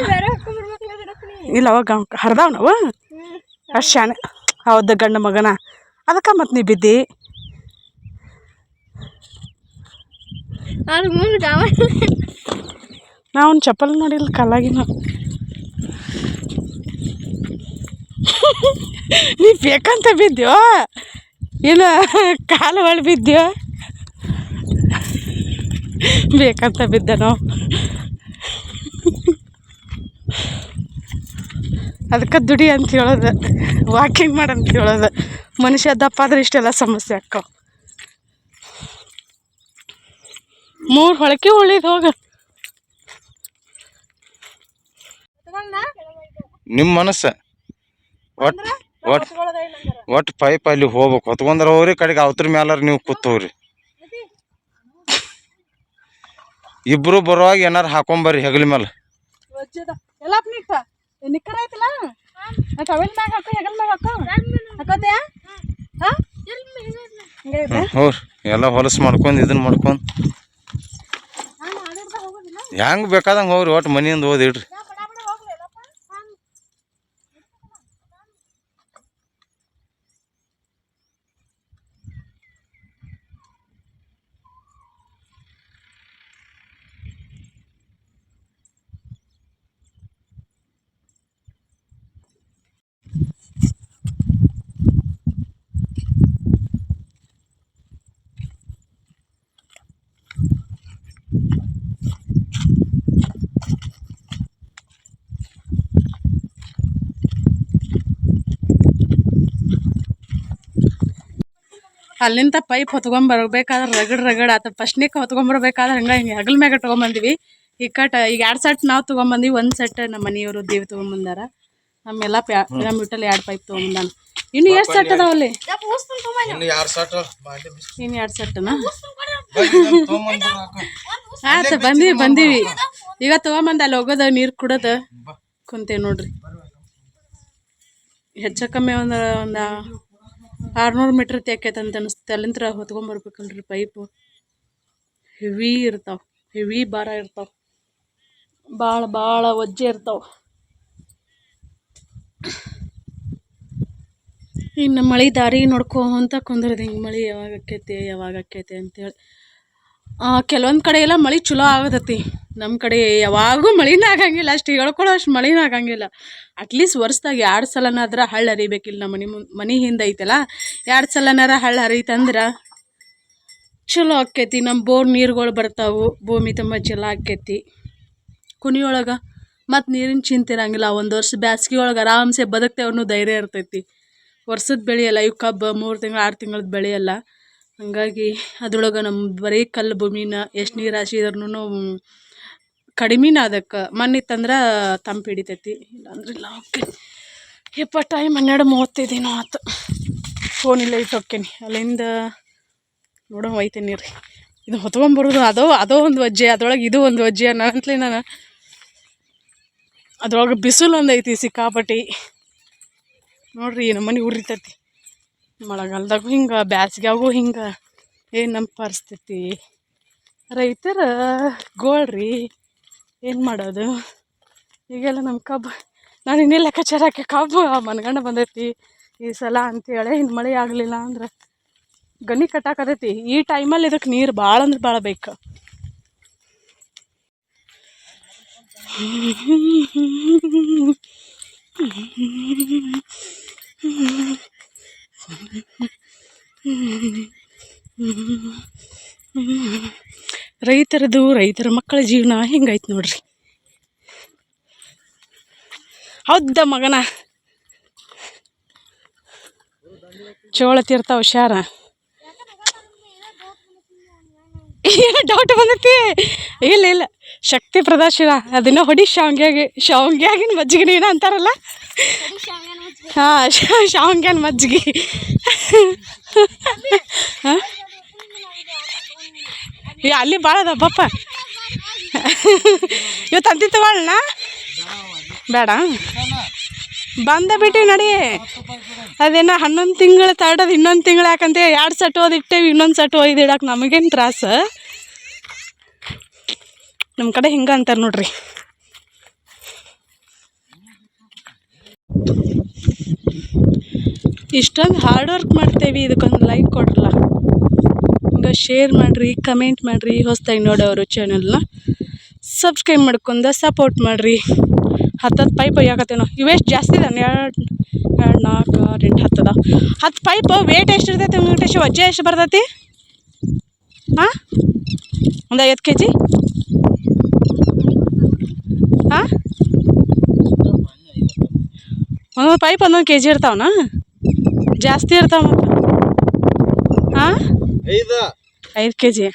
[SPEAKER 1] ಇಲ್ಲ, ಅವಾಗ ಹರಿದಾವ್ ನಾವು. ಅಷ್ಟು ಶಾನೆ ಹೌದು, ಗಂಡ ಮಗನ. ಅದಕ್ಕೆ ಮತ್ತೆ ನೀ ಬಿದ್ದಿ? ನಾ ಅವ್ನ ಚಪ್ಪಲ್ ನೋಡಿಲ್ಲ ಕಲಾಗಿನ. ನೀ ಬೇಕಂತ ಬಿದ್ದೋ ಇಲ್ಲ ಕಾಲು ಒಳ ಬಿದ್ದೋ ಬೇಕಂತ ಬಿದ್ದ ನಾವು ಅದಕ್ಕೆ ದುಡಿ ಅಂತ ಹೇಳೋದು ವಾಕಿಂಗ್ ಮಾಡಂತ ಹೇಳೋದು. ಮನುಷ್ಯ ದಪ್ಪ ಆದ್ರೆ ಇಷ್ಟೆಲ್ಲ ಸಮಸ್ಯೆ ಅಕ್ಕ ಮೂರು ಹೊಳಕೆ ಉಳಿದು ಹೋಗ.
[SPEAKER 3] ನಿಮ್ಮ ಮನಸ್ಸು. ಒಟ್ಟು ಒಟ್ಟು ಒಟ್ಟು ಪೈಪ್ ಅಲ್ಲಿ ಹೋಗ್ಬೇಕು. ಹೊತ್ಕೊಂಡ್ರ ಹೋಗ್ರಿ ಕಡೆಗೆ ಅವತ್ರ ಮ್ಯಾಲಾರ ನೀವು ಕೂತವ್ರಿ. ಇಬ್ರು ಬರುವಾಗ ಏನಾರು ಹಾಕೊಂಬರ್ರಿ ಹೆಗಲ ಮೇಲೆ
[SPEAKER 1] ಎಲ್ಲ ನಿಕ್ಕ? ನಿಕ್ಕರ ಐತಲ್ಲ ಟವೆಲ್ ಹಾಕೋ ಹೆಗಲ್ ಮ್ಯಾಗ ಹಾಕೋ. ಹಾಕೋತ್ಯಾ? ಹಾಂ? ಹಿಂಗೆ ಇದೆ
[SPEAKER 3] ಹೋರಿ. ಎಲ್ಲ ಹೊಲಸು ಮಾಡ್ಕೊಂಡು ಇದನ್ನ ಮಾಡ್ಕೊಂಡು. ಹೆಂಗ್ ಬೇಕಾದಂಗೆ ಹೋಗ್ರಿ ಒಟ್ಟು ಮನೆಯಿಂದ ಓದಿ
[SPEAKER 1] ಅಲ್ಲಿಂದ ಪೈಪ್ ಹೊತ್ಕೊಂಬರ್ಬೇಕಾದ್ರೆ ರಗಡ್ ರಗಡ್ ಆತ. ಫಸ್ಟ್ನೇಕ ಹೊತ್ಕೊಂಬರ್ಬೇಕಾದ್ರೆ ಹಂಗೆ ಹಿಂಗೆ ಹಗಲ್ ಮ್ಯಾಗ ತೊಗೊಂಬಂದ್ವಿ ಈ ಕಟ್ ಈಗ ಎರಡು ಸೆಟ್ ನಾವು ತೊಗೊಂಬಂದ್ವಿ ಒಂದು ಸೆಟ್ ನಮ್ಮ ಮನೆಯವರು ದೇವಿ ತೊಗೊಂಬಂದಾರ ನಮ್ಮೆಲ್ಲ ಪ್ಯಾ ನಮ್ಮ ಬಿಟ್ಟಲ್ಲಿ ಎರಡು ಪೈಪ್ ತೊಗೊಂಬಂದಾನ ಇನ್ನು ಎಷ್ಟು ಸೆಟ್ ಅದಾವಲ್ಲಿ
[SPEAKER 3] ಇನ್ನು
[SPEAKER 1] ಎರಡು ಸೆಟ್ನ ಆಯ್ತು ಬಂದೀವಿ ಬಂದೀವಿ. ಈಗ ತೊಗೊಂಬಂದ ಅಲ್ಲಿ ಹೋಗೋದ ನೀರು ಕುಡೋದು. ಕುಂತೇವೆ ನೋಡ್ರಿ. ಹೆಚ್ಚು ಕಮ್ಮಿ ಒಂದು ಒಂದು ಆರುನೂರು ಮೀಟ್ರ್ ತೆಕ್ಕೈತೆ ಅಂತ ಅನಿಸುತ್ತೆ. ಅಲ್ಲಿಂದ ಹೊತ್ಕೊಂಬರ್ಬೇಕಲ್ರಿ ಪೈಪು. ಹೆವಿ ಇರ್ತಾವೆ. ಹೆವಿ ಭಾರ ಇರ್ತಾವೆ. ಭಾಳ ಭಾಳ ಒಜ್ಜೆ ಇರ್ತಾವೆ. ಇನ್ನು ಮಳೆ ದಾರಿ ನೋಡ್ಕೊಂತ ಕುಂದ್ರದು ಹಿಂಗೆ ಮಳೆ ಯಾವಾಗ ಆಕೈತೆ ಯಾವಾಗ ಆಕೈತೆ ಅಂತೇಳಿ. ಕೆಲವೊಂದು ಕಡೆ ಎಲ್ಲ ಮಳೆ ಚಲೋ ಆಗತೈತಿ. ನಮ್ಮ ಕಡೆ ಯಾವಾಗೂ ಮಳಿನೇ ಆಗಂಗಿಲ್ಲ, ಅಷ್ಟು ಹೇಳ್ಕೊಳ್ಳೋ ಅಷ್ಟು ಮಳಿನೇ ಆಗಂಗಿಲ್ಲ. ಅಟ್ಲೀಸ್ಟ್ ವರ್ಷದಾಗ ಎರಡು ಸಲನಾದ್ರೆ ಹಳ್ಳು ಹರಿಬೇಕಿಲ್ಲ ನಮ್ಮ ಮನೆ ಮುಂದೆ ಮನೆ ಹಿಂದೆ ಐತಲ್ಲ, ಎರಡು ಸಲನಾರ ಹಳ್ಳು ಹರಿತಂದ್ರೆ ಚಲೋ ಆಕ್ಕೈತಿ. ನಮ್ಮ ಬೋರ್ ನೀರುಗಳು ಬರ್ತಾವು, ಭೂಮಿ ತುಂಬ ಚಲೋ ಆಕ್ಕೈತಿ. ಕುನಿಯೊಳಗೆ ಮತ್ತು ನೀರಿನ ಚಿಂತೆ ಇರಂಗಿಲ್ಲ, ಒಂದು ವರ್ಷ ಬ್ಯಾಸ್ಗೆ ಒಳಗೆ ಆರಾಮ್ಸೆ ಬದುಕ್ತೇವೆ ಧೈರ್ಯ ಇರ್ತೈತಿ. ವರ್ಷದ ಬೆಳೆಯಲ್ಲ, ಇವು ಕಬ್ಬು ಮೂರು ತಿಂಗಳು, ಆರು ತಿಂಗಳದ್ದು ಬೆಳೆಯಲ್ಲ. ಹಾಗಾಗಿ ಅದ್ರೊಳಗೆ ನಮ್ಮ ಬರೀ ಕಲ್ಲು ಭೂಮಿನ ಎಷ್ಟು ನೀರು ಹಾಸಿದ್ರೂ ಕಡಿಮೆನ ಅದಕ್ಕೆ. ಮಣ್ಣಿತ್ತಂದ್ರೆ ತಂಪು ಹಿಡಿತೈತಿ. ಇಲ್ಲಾಂದ್ರೆ ಇಲ್ಲ ಓಕೆ ಯಪ್ಪ ಟೈಮ್ ಹನ್ನೆರಡು ಮೂವತ್ತೈದೇನೋ ಆತು. ಫೋನ್ ಇಲ್ಲ ಇಟ್ಟು ಹೊಕ್ಕೇನಿ ಅಲ್ಲಿಂದ ನೋಡೋ ಒಯ್ತೀನಿ ರೀ ಇದು ಹೊತ್ಕೊಂಬರೋದು ಅದೋ ಅದೋ ಒಂದು ವಜ್ಜೆ, ಅದ್ರೊಳಗೆ ಇದು ಒಂದು ವಜ್ಜೆ ಅನ್ನಂತಲೇ ನಾನು ಅದ್ರೊಳಗೆ ಬಿಸಿಲು ಒಂದು ಐತಿ ಸಿಕ್ಕಾಪಟ್ಟಿ. ನೋಡ್ರಿ ನಮ್ಮ ಮನೆ ಉರಿತೈತಿ. ಮಳೆಗಾಲದಾಗೂ ಹಿಂಗೆ, ಬ್ಯಾಸ್ಗ್ಯಾಗೂ ಹಿಂಗೆ. ಏನು ನಮ್ಮ ಪರಿಸ್ಥಿತಿ. ರೈತರ ಗೋಳ್ರಿ, ಏನು ಮಾಡೋದು? ಈಗೆಲ್ಲ ನಮ್ಮ ಕಬ್ಬು, ನಾನು ಇನ್ನೇ ಲೆಕ್ಕಾಚಾರ ಹಾಕಿ ಕಬ್ಬು ಮನ್ಗಂಡ ಬಂದೈತಿ. ಈ ಸಲ ಅಂತೇಳಿ ಇನ್ನು ಮಳೆ ಆಗಲಿಲ್ಲ ಅಂದ್ರೆ ಗಣಿ ಕಟ್ಟಾಕತೈತಿ. ಈ ಟೈಮಲ್ಲಿ ಇದಕ್ಕೆ ನೀರು ಭಾಳ ಅಂದ್ರೆ ಭಾಳ ಬೇಕು. ರೈತರದು ರೈತರ ಮಕ್ಕಳ ಜೀವನ ಹೆಂಗೈತೆ ನೋಡ್ರಿ. ಹೌದ ಮಗನ. ಚೋಳ ತೀರ್ಥ ಹುಷಾರ. ಡೌಟ್ ಬಂದೈತಿ. ಇಲ್ಲ ಇಲ್ಲ. ಶಕ್ತಿ ಪ್ರದರ್ಶನ ಅದನ್ನ ಹೊಡಿ ಶಾವ್ಗ್ಯಾಗೆ ಶಾವ್ಗ್ಯಾಗಿನ ಮಜ್ಜಿಗೆ ಏನೋ ಅಂತಾರಲ್ಲ? ಹಾಂ ಶಾವ್ಗ್ಯಾನ ಮಜ್ಜಿಗೆ. ಹಾಂ? ಅಲ್ಲಿ ಭಾಳ ಅದ ಪಪ್ಪ ಇವತ್ತು ಅಂತಿ ತಗೊಳ್ಳಣ ಬೇಡ. ಬಂದ ಬಿಟ್ಟು ನಡಿ. ಅದೇನ ಹನ್ನೊಂದು ತಿಂಗಳು ತರ್ಡದು ಇನ್ನೊಂದು ತಿಂಗಳು ಯಾಕಂತ ಎರಡು ಸಟ್ ಓದಿ ಇಟ್ಟೇವಿ ಇನ್ನೊಂದು ಸಟ್ ಓದಿಡಕ್ಕೆ ಇಡಕ್ಕೆ ನಮಗೇನು ತ್ರಾಸ? ನಮ್ಮ ಕಡೆ ಹಿಂಗೆ ಅಂತಾರೆ ನೋಡ್ರಿ. ಇಷ್ಟೊಂದು ಹಾರ್ಡ್ ವರ್ಕ್ ಮಾಡ್ತೇವೆ, ಇದಕ್ಕೊಂದು ಲೈಕ್ ಕೊಡ್ರಲ್ಲ. ಹಿಂಗೆ ಶೇರ್ ಮಾಡಿರಿ ಕಮೆಂಟ್ ಮಾಡಿರಿ, ಹೊಸ್ದಾಗಿ ನೋಡೋರು ಚಾನಲ್ನ ಸಬ್ಸ್ಕ್ರೈಬ್ ಮಾಡ್ಕೊಂಡು ಸಪೋರ್ಟ್ ಮಾಡಿರಿ. ಹತ್ತತ್ತು ಪೈಪ್ ಯಾಕತ್ತೇನೋ ಇವೆಷ್ಟು ಜಾಸ್ತಿ ಇದೆ ಎರಡು ಎರಡು ನಾಲ್ಕು ಆರು, ಎಂಟು ಹತ್ತದ ಹತ್ತು ಪೈಪ್ ವೇಟ್ ಎಷ್ಟು ಇರ್ತೈತಿ ವೆಂಕಟೇಶ್ ವಜ್ಜೆ ಎಷ್ಟು ಬರ್ತೈತಿ? ಹಾಂ ಒಂದು ಐವತ್ತು ಕೆ ಜಿ ಹಾಂ ಒಂದೊಂದು ಪೈಪ್ ಒಂದೊಂದು ಕೆ ಜಿ ಇರ್ತಾವನ ಜಾಸ್ತಿ ಇರ್ತಾವ ಮತ್ತು ಹಾಂ
[SPEAKER 3] ಐದು
[SPEAKER 1] ಐದು ಕೆ ಜಿ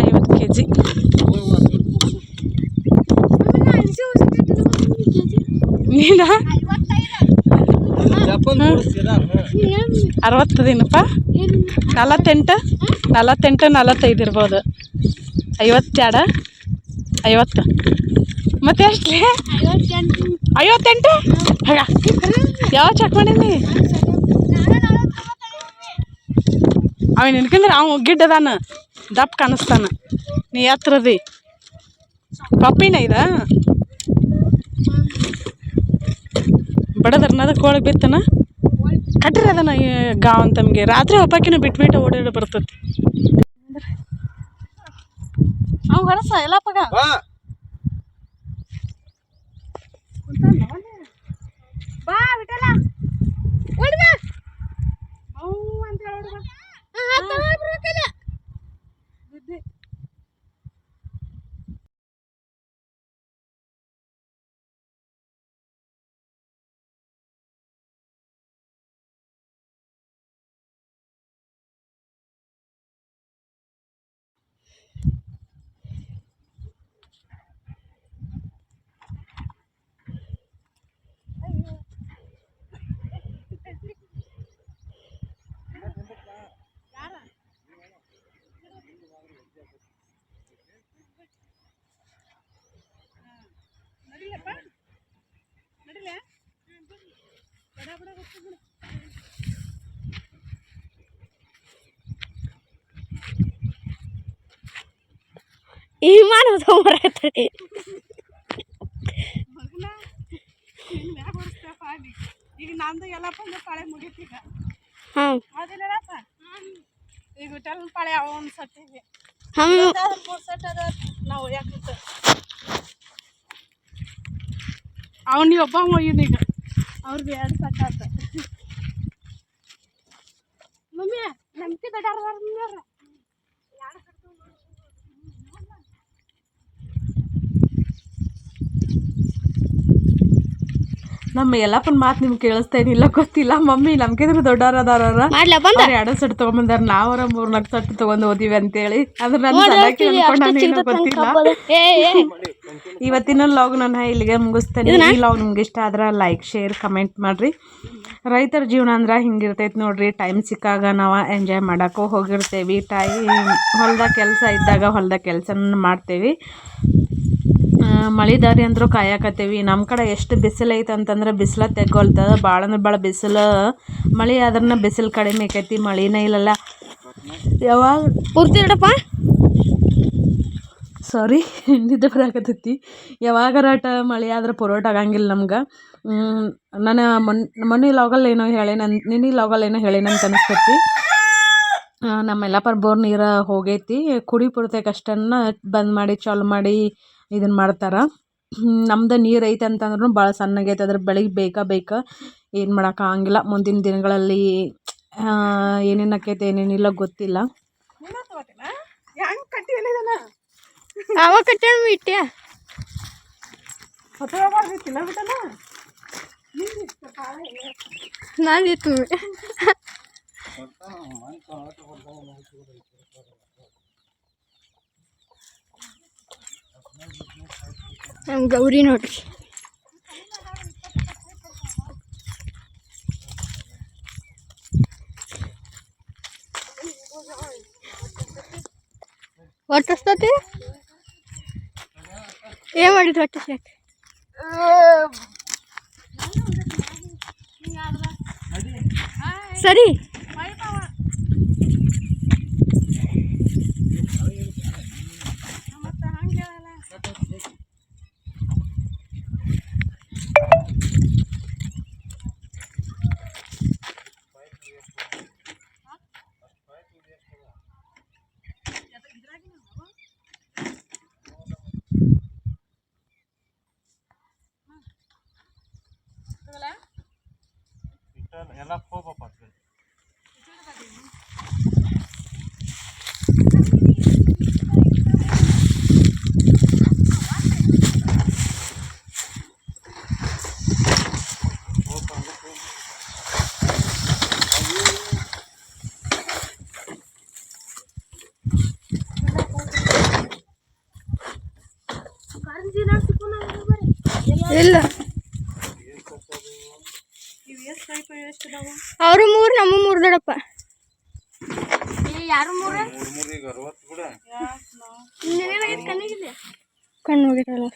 [SPEAKER 1] ಐವತ್ತು ಕೆ ಜಿ ನೀನು ಅರವತ್ತು ದಿನಪ್ಪ. ನಲವತ್ತೆಂಟು? ನಲವತ್ತೆಂಟು ನಲವತ್ತೈದು ಇರ್ಬೋದು. ಐವತ್ತೆರಡು ಐವತ್ತು. ಮತ್ತೆ ಎಷ್ಟು ಐವತ್ತೆಂಟು? ಹಾಗ ಯಾವ ಚೆಕ್ ಮಾಡೀನಿ ಅವ ನಿನ್ಕಂದ್ರೆ ಅವ ಗಿಡ್ಡದಾನ. ದಪ್ಪ ಕಾಣಿಸ್ತಾನ. ನೀ ಎತ್ತರದಿ ಪಪ್ಪಿನ ಇದ? ಬಡದರ್ನದ ಒಳಗೆ ಬಿತ್ತನ? ಕಟ್ಟಿರಿ ಅದನ್ನ ಅಂತ ನಮಗೆ. ರಾತ್ರಿ ಒಬ್ಬಾಕಿನ ಬಿಟ್ಬಿಟ್ಟು ಓಡಾಡಿ ಬರ್ತೈತಿ. ಅವ್ ಎಲ್ಲ ಎಲ್ಲಪ್ಪಗ
[SPEAKER 2] ಬಾ. ಬಿಟ್ಟಲ್ಲ. ಓಡಿ ಅವು
[SPEAKER 1] ಅಂತ ಹೇಳಿ
[SPEAKER 2] ಈ ವಿಮಾನ ಹೋಗ್ಬರತ್ರಿ
[SPEAKER 1] ಈಗ ನಂದು ಎಲ್ಲಪ್ಪ ಅಂದ್ರೆ ಪಾಳೆ ಮುಗೀತೀಗ
[SPEAKER 2] ಹಾಂ
[SPEAKER 1] ಹೌದಿಲ್ಲಪ್ಪ ಈಗ ವಿಠಲ್ ಪಾಳೆ ಅವ ಒಂದು ಸಟ್ ಇದೆ
[SPEAKER 2] ಹಾಂ
[SPEAKER 1] ಮೂರು ಸೆಟ್ ಅದ ನಾವು ಯಾಕೆ ಅವ್ನು ನೀವು ಒಬ್ಬ ಒಯ್ಯೋದು ಈಗ ಅವ್ರದ್ದು ಎರಡು ಸೆಟ್ ಆತ
[SPEAKER 2] ಮಮ್ಮಿ ನಮ್ತಿ ದೊಡ್ಡ
[SPEAKER 1] ನಮ್ಮ ಎಲ್ಲಪ್ಪನ ಮಾತು ನಿಮ್ಗೆ ಕೇಳಿಸ್ತೇನಿಲ್ಲ ಗೊತ್ತಿಲ್ಲ. ಮಮ್ಮಿ ನಮ್ಗಿದ್ರು ದೊಡ್ಡವರದಾರ ಎರಡು ಸೆಟ್ ತಗೊಂಬಂದಾರ. ನಾವರ ಮೂರ್ ನಾಲ್ಕು ಸೆಟ್ ತೊಗೊಂಡ್ ಓದಿವಿ ಅಂತೇಳಿ. ಅದ್ರ ನನ್ನ ಗೊತ್ತಿಲ್ಲ. ಇವತ್ತಿನ ಲಾಗ್ ನಾನು ಇಲ್ಲಿಗೆ ಮುಗಿಸ್ತೇನೆ. ಈ ಲಾಗ್ ನಿಮ್ಗೆ ಇಷ್ಟ ಆದ್ರೆ ಲೈಕ್ ಶೇರ್ ಕಮೆಂಟ್ ಮಾಡ್ರಿ. ರೈತರ ಜೀವನ ಅಂದ್ರೆ ಹಿಂಗಿರ್ತೈತೆ ನೋಡ್ರಿ. ಟೈಮ್ ಸಿಕ್ಕಾಗ ನಾವು ಎಂಜಾಯ್ ಮಾಡಕ್ಕೂ ಹೋಗಿರ್ತೇವಿ. ಟೈಮ್ ಹೊಲ್ದಾಗ ಕೆಲಸ ಇದ್ದಾಗ ಹೊಲ್ದಾಗ ಕೆಲಸ ಮಾಡ್ತೇವಿ. ಮಳೆ ದಾರಿ ಅಂದ್ರೂ ಕಾಯಕತ್ತೇವಿ. ನಮ್ಮ ಕಡೆ ಎಷ್ಟು ಬಿಸಿಲು ಐತೆ ಅಂತಂದ್ರೆ ಬಿಸಿಲ ತೆಗೊಳ್ತದೆ. ಭಾಳ ಅಂದ್ರೆ ಭಾಳ ಬಿಸಿಲು. ಮಳೆ ಆದ್ರೂ ಬಿಸಿಲು ಕಡಿಮೆ ಆಕೈತಿ ಮಳಿನೇ ಇಲ್ಲಲ್ಲ. ಯಾವಾಗ?
[SPEAKER 2] ಪೂರ್ತಿ ಇಡಪ್ಪ?
[SPEAKER 1] ಸಾರಿ ನಿದ್ದೆ ಬರಾಕತ್ತೈತಿ. ಯಾವಾಗರಾಟ ಮಳೆ ಆದ್ರೆ ಪುರೋಟ ಆಗಂಗಿಲ್ಲ ನಮ್ಗೆ. ನಾನು ಮೊನ್ ಮೊನ್ನೆ ಲಾಗಲ್ ಏನೋ ಹೇಳೇನ ನಿನ್ನೆ ಲಾಗಲ್ ಏನೋ ಹೇಳೇನಂತ ಅನಿಸ್ತೈತಿ. ನಮ್ಮ ಎಲ್ಲಪ್ಪರ ಬೋರ್ ನೀರು ಹೋಗೈತಿ. ಕುಡಿ ಪುರ್ತಕಷ್ಟನ್ನ ಬಂದ್ ಮಾಡಿ, ಚಾಲು ಮಾಡಿ ಇದನ್ನು ಮಾಡ್ತಾರೆ. ನಮ್ದು ನೀರು ಐತೆ ಅಂತಂದ್ರೂ ಭಾಳ ಸಣ್ಣಗೈತೆ. ಅದ್ರ ಬೆಳಿಗ್ಗೆ ಬೇಕಾ ಬೇಕಾ ಏನು ಮಾಡೋಕ್ಕಾಗಂಗಿಲ್ಲ ಮುಂದಿನ ದಿನಗಳಲ್ಲಿ ಏನೇನು ಆಕೈತೆ, ಏನೇನಿಲ್ಲ ಗೊತ್ತಿಲ್ಲ.
[SPEAKER 2] ಅವ ಕಟ್ಟಣ ಇಟ್ಟ್ಯಾ ನಾನು ಇತ್ತು ನಮ್ಮ ಗೌರಿ ನೋಡ್ರಿ ಹೊಟ್ಟಸ್ತತಿ ಏನ್ ಮಾಡಿದ್ರು ಹೊಟ್ಟೆ ಸಾಕು ಸರಿ
[SPEAKER 3] ಎಲ್ಲ ಹೋಗಪ್ಪ
[SPEAKER 2] ಇಲ್ಲ ಅವರು ಮೂರು ನಮ್ಮ ಮೂರು ದೊಡ್ಡಪ್ಪ ಯಾರು ಮೂರು
[SPEAKER 3] ಮೂರು ಮೂರಿಗೆ ಅರವತ್ತು ಕೂಡ
[SPEAKER 2] ಕಣ್ಣು ಹೋಗಿರಲ್ಲ